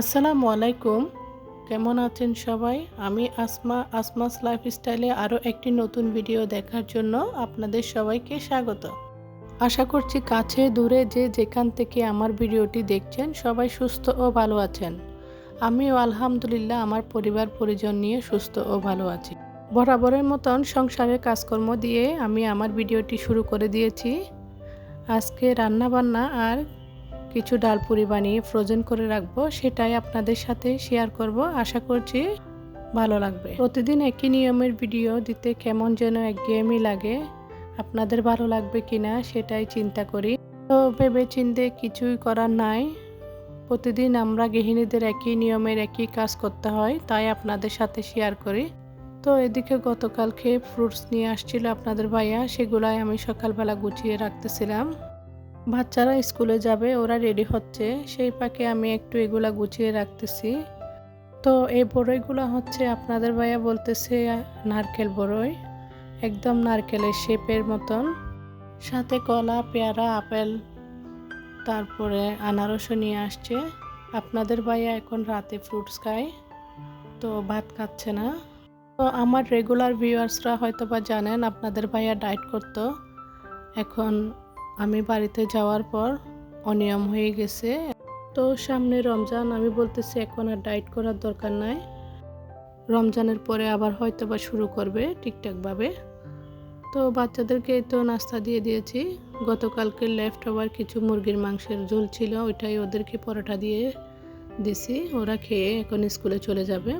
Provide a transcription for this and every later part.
আসসালামু আলাইকুম। কেমন আছেন সবাই? আমি আসমা আসমাস লাইফস্টাইলে আরও একটি নতুন ভিডিও দেখার জন্য আপনাদের সবাইকে স্বাগত। আশা করছি কাছে দূরে যে যেখান থেকে আমার ভিডিওটি দেখছেন সবাই সুস্থ ও ভালো আছেন। আমিও আলহামদুলিল্লাহ আমার পরিবার পরিজন নিয়ে সুস্থ ও ভালো আছি। বরাবরের মতন সংসারের কাজকর্ম দিয়ে আমি আমার ভিডিওটি শুরু করে দিয়েছি। আজকে রান্না বান্না আর কিছু ডাল পুরি বানিয়ে ফ্রোজেন করে রাখব, সেটাই আপনাদের সাথে শেয়ার করব। আশা করছি ভালো লাগবে। প্রতিদিন একই নিয়মের ভিডিও দিতে কেমন যেন একঘেয়েমি লাগে। আপনাদের ভালো লাগবে কিনা সেটাই চিন্তা করি। তো ভেবে চিনতে কিছুই করার নাই। প্রতিদিন আমরা গৃহিণীদের একই নিয়মের একই কাজ করতে হয়, তাই আপনাদের সাথে শেয়ার করি। তো এদিকে গতকালকে ফ্রুটস নিয়ে আসছিল আপনাদের ভাইয়া, সেগুলাই আমি সকালবেলা গুছিয়ে রাখতেছিলাম। বাচ্চারা স্কুলে যাবে, ওরা রেডি হচ্ছে। সেই পাকে আমি একটু এগুলা গুছিয়ে রাখতেছি। তো এই বড়ইগুলো হচ্ছে আপনাদের ভাইয়া বলতেছে, নারকেল বড়ই। একদম নারকেলের শেপের মতন। সাথে কলা, পেয়ারা, আপেল, তারপরে আনারসও নিয়ে আসছে। আপনাদের ভাইয়া এখন রাতে ফ্রুটস খায়, তো ভাত খাচ্ছে না। তো আমার রেগুলার ভিউয়ার্সরা হয়তো বা জানেন, আপনাদের ভাইয়া ডায়েট করতো। এখন আমি বাড়িতে যাওয়ার পর অনিয়ম হয়ে গেছে। তো সামনে রমজান, আমি বলতেছি এখন আর ডায়েট করার দরকার নাই। রমজানের পরে আবার হয়তো বা শুরু করবে ঠিকঠাকভাবে তো বাচ্চাদেরকে তো নাস্তা দিয়ে দিয়েছি। গতকালকে লেফট ওভার কিছু মুরগির মাংসের ঝোল ছিল, ওইটাই ওদেরকে পরোটা দিয়ে দিছি। ওরা খেয়ে এখন স্কুলে চলে যাবে।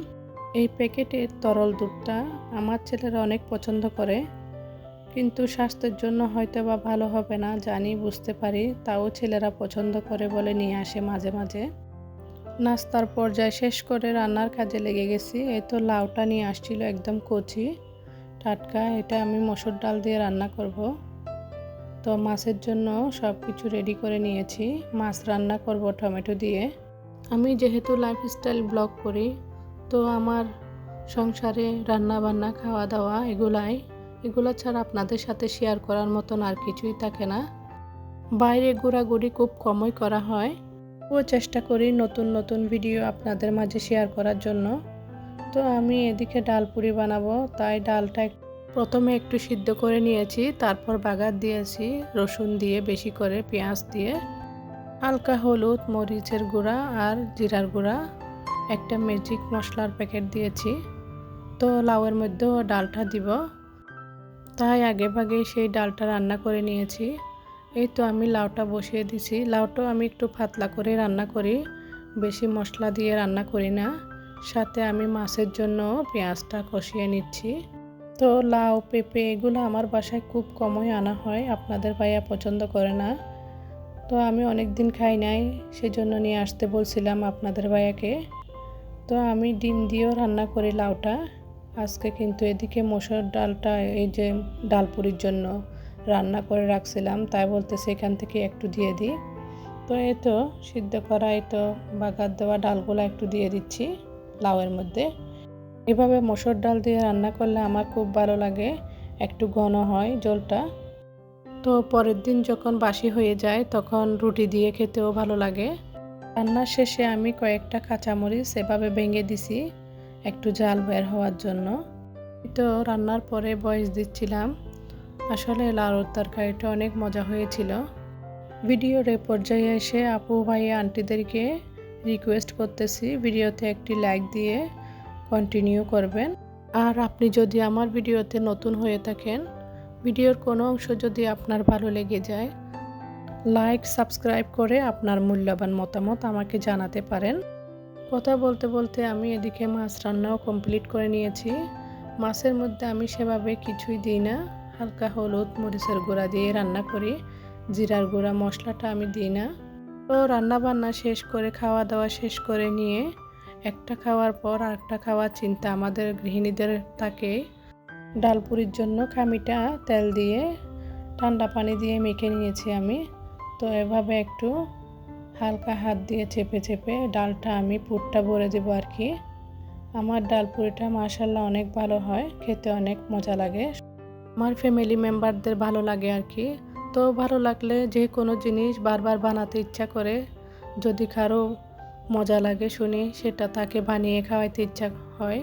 এই প্যাকেটের তরল দুধটা আমার ছেলেরা অনেক পছন্দ করে। কিন্তু স্বাস্থ্যের জন্য হয়তো বা ভালো হবে না, জানি, বুঝতে পারি। তাও ছেলেরা পছন্দ করে বলে নিয়ে আসে মাঝে মাঝে। নাস্তার পর্যায়ে শেষ করে রান্নার কাজে লেগে গেছি। এই তো লাউটা নিয়ে আসছিল একদম কচি। টাটকা, এটা আমি মসুর ডাল দিয়ে রান্না করব। তো মাছের জন্য সব কিছু রেডি করে নিয়েছি। মাছ রান্না করব টমেটো দিয়ে। আমি যেহেতু লাইফস্টাইল ব্লগ করি, তো আমার সংসারে রান্না বান্না খাওয়া দাওয়া এগুলাই। এগুলো ছাড়া আপনাদের সাথে শেয়ার করার মতন আর কিছুই থাকে না। বাইরে ঘোরাঘুরি খুব কমই করা হয়। ও চেষ্টা করি নতুন নতুন ভিডিও আপনাদের মাঝে শেয়ার করার জন্য। তো আমি এদিকে ডাল পুরি বানাবো, তাই ডালটা প্রথমে একটু সিদ্ধ করে নিয়েছি, তারপর বাগার দিয়েছি, রসুন দিয়ে বেশি করে পেঁয়াজ দিয়ে। হালকা হলুদ, মরিচের গুঁড়া আর জিরার গুঁড়া, একটা ম্যাজিক মশলার প্যাকেট দিয়েছি। তো লাউয়ের মধ্যেও ডালটা দিব। তাই আগে ভাগে সেই ডালটা রান্না করে নিয়েছি। এই তো আমি লাউটা বসিয়ে দিছি। লাউটাও আমি একটু পাতলা করে রান্না করি। বেশি মশলা দিয়ে রান্না করি না। সাথে আমি মাছের জন্য পেঁয়াজটা কষিয়ে নিচ্ছি। তো লাউ, পেঁপে এগুলো আমার বাসায় খুব কমই আনা হয়। আপনাদের ভাইয়া পছন্দ করে না। তো আমি অনেক দিন খাই নাই, সেজন্য নিয়ে আসতে বলছিলাম আপনাদের ভাইয়াকে। তো আমি ডিম দিয়েও রান্না করি লাউটা। আজকে কিন্তু এদিকে মসুর ডালটা এই যে ডালপুরির জন্য রান্না করে রাখছিলাম, তাই বলতে সেখান থেকে একটু দিয়ে দিই। তো এই তো সিদ্ধ করা এই তো বাগার দেওয়া ডালগুলো একটু দিয়ে দিচ্ছি লাউয়ের মধ্যে। এভাবে মসুর ডাল দিয়ে রান্না করলে আমার খুব ভালো লাগে, একটু ঘন হয় জলটা। তো পরের দিন যখন বাসি হয়ে যায় তখন রুটি দিয়ে খেতেও ভালো লাগে। রান্নার শেষে আমি কয়েকটা কাঁচামরিচ এভাবে ভেঙে দিছি। একটু জাল বের হওয়ার জন্য। তো রান্নার পরে বয়স দিচ্ছিলাম। আসলে লাউর তরকারিটা অনেক মজা হয়েছিল। ভিডিওর এ পর্যায়ে এসে আপু ভাই আন্টিদেরকে রিকোয়েস্ট করতেছি ভিডিওতে একটি লাইক দিয়ে কন্টিনিউ করবেন। আর আপনি যদি আমার ভিডিওতে নতুন হয়ে থাকেন, ভিডিওর কোনো অংশ যদি আপনার ভালো লেগে যায় লাইক সাবস্ক্রাইব করে আপনার মূল্যবান মতামত আমাকে জানাতে পারেন। কথা বলতে বলতে আমি এদিকে মাছ রান্নাও কমপ্লিট করে নিয়েছি। মাছের মধ্যে আমি সেভাবে কিছুই দিই না। হালকা হলুদ মরিচের গুঁড়া দিয়ে রান্না করি। জিরার গুঁড়া, মশলাটা আমি দিই না। তো রান্না বান্না শেষ করে খাওয়া দাওয়া শেষ করে নিয়ে একটা খাওয়ার পর আরেকটা খাওয়ার চিন্তা আমাদের গৃহিণীদের থাকে। ডালপুরির জন্য খামিটা তেল দিয়ে ঠান্ডা পানি দিয়ে মেখে নিয়েছি আমি। তো এভাবে একটু হালকা হাত দিয়ে চেপে চেপে ডালটা আমি পুরটা ভরে দেবো আর কি। আমার ডাল পুরিটা মাসাল্লাহ অনেক ভালো হয়, খেতে অনেক মজা লাগে। আমার ফ্যামিলি মেম্বারদের ভালো লাগে আর কি। তো ভালো লাগলে যে কোনো জিনিস বারবার বানাতে ইচ্ছা করে, যদি কারও মজা লাগে শুনি, সেটা তাকে বানিয়ে খাওয়াইতে ইচ্ছা হয়।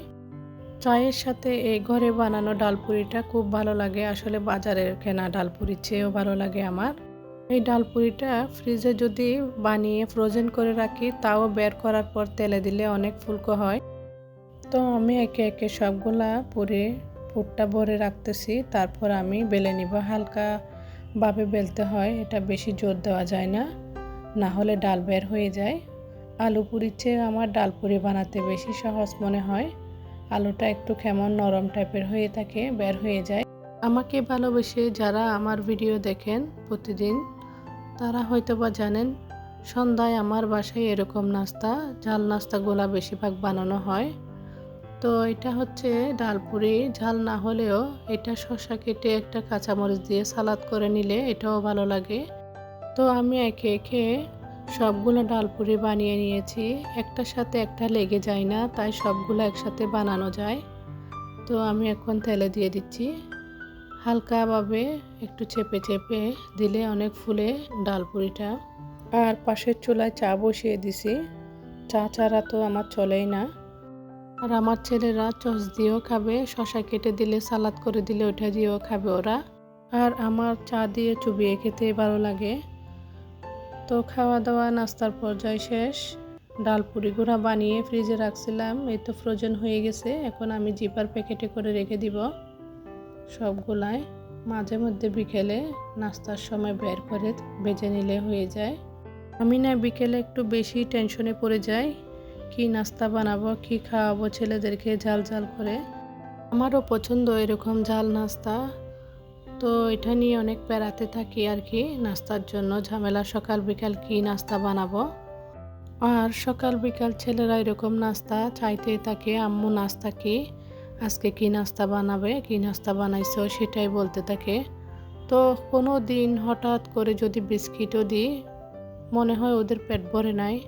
চায়ের সাথে এই ঘরে বানানো ডালপুরিটা খুব ভালো লাগে। আসলে বাজারের কেনা ডালপুরির চেয়েও ভালো লাগে আমার। এই ডালপুরিটা ফ্রিজে যদি বানিয়ে ফ্রোজেন করে রাখি, তাও বের করার পর তেলে দিলে অনেক ফুলকো হয়। তো আমি একে একে সবগুলা পুরে, পুরটা ভরে রাখতেছি। তারপর আমি বেলে নিব। হালকা ভাবে বেলতে হয়, এটা বেশি জোর দেওয়া যায় না। না হলে ডাল বের হয়ে যায়। আলু পুরির চেয়ে আমার ডাল পুরি বানাতে বেশি সহজ মনে হয়। আলুটা একটু কেমন নরম টাইপের হয়ে থাকে, বের হয়ে যায়। আমাকে ভালোবেসে যারা আমার ভিডিও দেখেন প্রতিদিন, তারা হয়তো বা জানেন, সন্ধ্যায় আমার বাসায় এরকম নাস্তা, ঝাল নাস্তাগুলা বেশিরভাগ বানানো হয়। তো এটা হচ্ছে ডালপুরি, ঝাল না হলেও এটা শসা কেটে একটা কাঁচামরিচ দিয়ে সালাদ করে নিলে এটাও ভালো লাগে। তো আমি একে একে সবগুলো ডালপুরি বানিয়ে নিয়েছি একটার সাথে একটা লেগে যায় না, তাই সবগুলো একসাথে বানানো যায়। তো আমি এখন তেলে দিয়ে দিচ্ছি। হালকাভাবে একটু চেপে চেপে দিলে অনেক ফুলে ডালপুরিটা। আর পাশের চুলায় চা বসিয়ে দিছি। চা চারা তো আমার চলেই না। আর আমার ছেলেরা চস দিয়েও খাবে, শশা কেটে দিলে, সালাদ করে দিলে ওটা দিয়েও খাবে ওরা। আর আমার চা দিয়ে চুবিয়ে খেতে ভালো লাগে। তো খাওয়া দাওয়া নাস্তার পর্যায় শেষ। ডাল পুরি গুঁড়া বানিয়ে ফ্রিজে রাখছিলাম, এই তো ফ্রোজেন হয়ে গেছে। এখন আমি জিপার প্যাকেটে করে রেখে দিব। সবগুলাই মাঝে মধ্যে বিকেলে নাস্তার সময় বের করে বেজে নিলে হয়ে যায়। আমি না বিকেলে একটু বেশি টেনশনে পড়ে যাই, কি নাস্তা বানাবো, কি খাওয়াবো, ছেলেদেরকে ঝাল ঝাল করে। আমারও পছন্দ এরকম ঝাল নাস্তা। তো এটা নিয়ে অনেক বেড়াতে থাকি আর কি, নাস্তার জন্য ঝামেলা, সকাল বিকাল কি নাস্তা বানাবো। আর সকাল বিকাল ছেলেরা এরকম নাস্তা চাইতেই থাকে, আম্মু নাস্তা কি? আজকে কী নাস্তা বানাবে, কী নাস্তা বানাইছো সেটাই বলতে থাকে। তো কোনো দিন হঠাৎ করে যদি বিস্কিটও দিই, মনে হয় ওদের পেট ভরে নাই।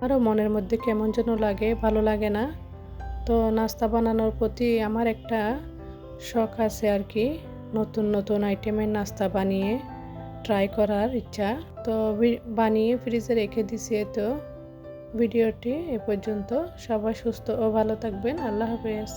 আরও মনের মধ্যে কেমন যেন লাগে, ভালো লাগে না। তো নাস্তা বানানোর প্রতি আমার একটা শখ আছে আর কি, নতুন নতুন আইটেমের নাস্তা বানিয়ে ট্রাই করার ইচ্ছা। তো বানিয়ে ফ্রিজে রেখে দিছি তো। ভিডিওটি এ পর্যন্ত। সবাই সুস্থ ও ভালো থাকবেন। আল্লাহ হাফেজ।